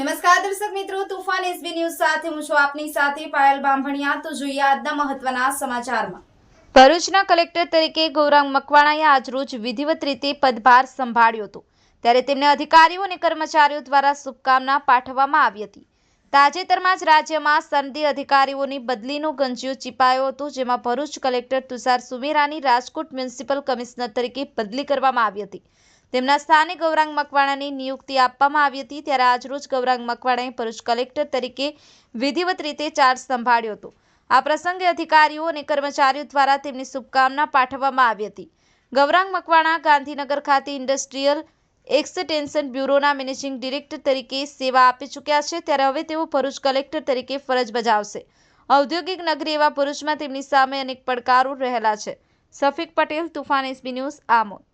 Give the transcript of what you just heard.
છું તુફાન SB news સાથે હું છું આપની સાથે પાયલ બાંભણિયા. તો જોઈએ આજના મહત્વના સમાચારમાં. ભરૂચના કલેક્ટર તરીકે ગૌરાંગ મકવાણાએ આજરોજ વિધિવત રીતે પદભાર સંભાળ્યો હતો. ત્યારે તેમને અધિકારીઓ અને કર્મચારીઓ દ્વારા શુભકામના પાઠવવામાં આવી હતી. તાજેતરમાં જ રાજ્યમાં સનદી અધિકારીઓની બદલીનો ગંજીયો ચીપાયો હતો, જેમાં ભરૂચ કલેક્ટર તુષાર સુમેરાની રાજકોટ મ્યુનિસિપલ કમિશનર તરીકે બદલી કરવામાં આવી હતી. તેમના સ્થાને ગૌરાંગ મકવાણાની નિયુક્તિ આપવામાં આવી હતી ત્યારે આજરોજ ગૌરાંગ મકવાણાએ ભરૂચ કલેક્ટર તરીકે વિધિવત રીતે ચાર્જ સંભાળ્યો હતો. આ પ્રસંગે અધિકારીઓ અને કર્મચારીઓ દ્વારા તેમની શુભકામના પાઠવવામાં આવી હતી. ગૌરાંગ મકવાણા ગાંધીનગર ખાતે ઇન્ડસ્ટ્રીયલ એક્સટેન્શન બ્યુરોના મેનેજિંગ ડિરેક્ટર તરીકે સેવા આપી ચૂક્યા છે ત્યારે હવે તેઓ ભરૂચ કલેક્ટર તરીકે ફરજ બજાવશે. ઔદ્યોગિક નગરી એવા ભરૂચમાં તેમની સામે અનેક પડકારો રહેલા છે. Safiq Patel, Toofan SB news Amod.